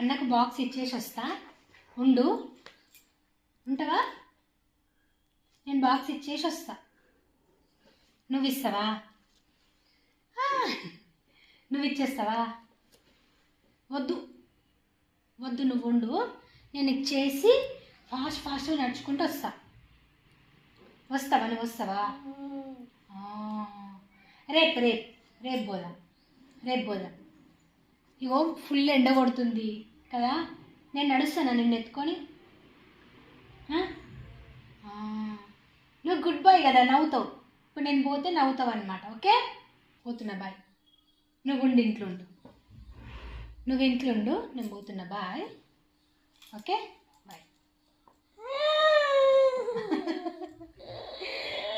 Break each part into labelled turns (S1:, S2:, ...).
S1: అన్నకు బాక్స్ ఇచ్చేసి వస్తా ఉండు. ఉంటావా? నేను బాక్స్ ఇచ్చేసి వస్తా నువ్వు ఇస్తావా నువ్వు ఇచ్చేస్తావా వద్దు. వద్దు నువ్వు ఉండు నేను ఇచ్చేసి ఫాస్ట్ ఫాస్ట్గా నడుచుకుంటూ వస్తా వస్తావా? నువ్వు వస్తావా రేపు రేపు. రేపు పోదాం రేపు పోదాం ఇగో ఫుల్ ఎండ కొడుతుంది. కదా? నేను నడుస్తాను నిన్ను ఎత్తుకొని. నువ్వు గుడ్ బాయ్ కదా నవ్వుతావు. ఇప్పుడు నేను పోతే నవ్వుతావు అనమాట ఓకే? పోతున్నా బాయ్ నువ్వు ఉండి ఇంట్లో ఉండు. నువ్వు ఇంట్లో ఉండు నేను పోతున్నా బాయ్ ఓకే? బాయ్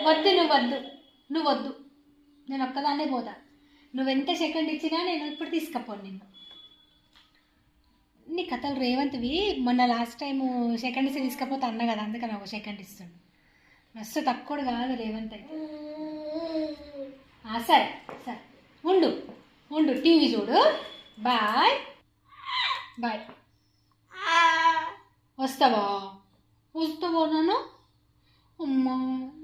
S1: వద్దు నువ్వు వద్దు. నువ్వు వద్దు. నేను ఒక్కదాన్నే పోతా. నువ్వు ఎంత సెకండ్ ఇచ్చినా నేను ఇప్పుడు తీసుకపోను నిన్ను. నీ కథలు రేవంత్వి మొన్న లాస్ట్ టైం ఇస్తే తీసుకపోతే అన్న కదా అందుకని ఒక సెకండ్ ఇస్తుంది మస్తు తక్కువ కాదు రేవంత్ అయితే. సరే సరే. ఉండు ఉండు టీవీ చూడు. బాయ్. బాయ్. వస్తావా? వస్తావా నాను అమ్మా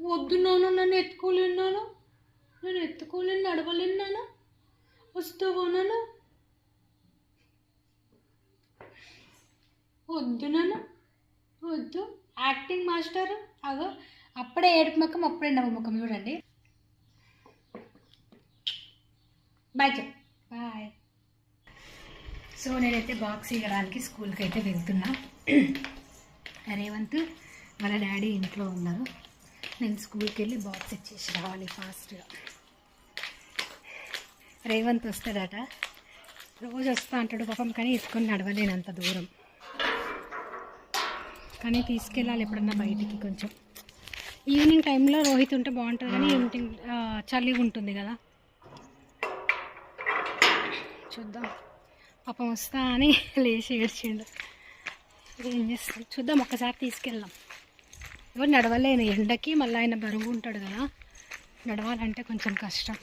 S1: వద్దు నాను నన్ను ఎత్తుకోలేను నాన్న. నేను ఎత్తుకోలేను నడవలేను నాను వస్తావా నాను వద్దు నాన్న వద్దు. యాక్టింగ్ మాస్టర్ అగో అప్పుడే ఏడుపు ముఖం అప్పుడే నవ్వు ముఖం చూడండి. బాయ్ చెప్ బాయ్ సో నేనైతే బాక్స్ ఇవ్వడానికి స్కూల్కి అయితే వెళ్తున్నా. రేవంత్ వాళ్ళ డాడీ ఇంట్లో ఉన్నారు. నేను స్కూల్కి వెళ్ళి బాక్స్ ఇచ్చేసి రావాలి ఫాస్ట్గా రేవంత్ వస్తాడట. రోజు వస్తా అంటాడు పాపం కానీ ఎత్తుకొని నడవలేనంత దూరం. కానీ తీసుకెళ్ళాలి ఎప్పుడన్నా బయటికి కొంచెం. ఈవినింగ్ టైంలో రోహిత్ ఉంటే బాగుంటుంది కానీ ఈవినింగ్ చలిగా ఉంటుంది కదా. చూద్దాం. పాపం వస్తా అని లేచి ఏడ్చిండు. ఏం చేస్తాం? చూద్దాం ఒక్కసారి తీసుకెళ్దాం. ఎవరు నడవలేను. ఎండకి మళ్ళీ ఆయన బరువు ఉంటాడు కదా. నడవాలంటే కొంచెం కష్టం.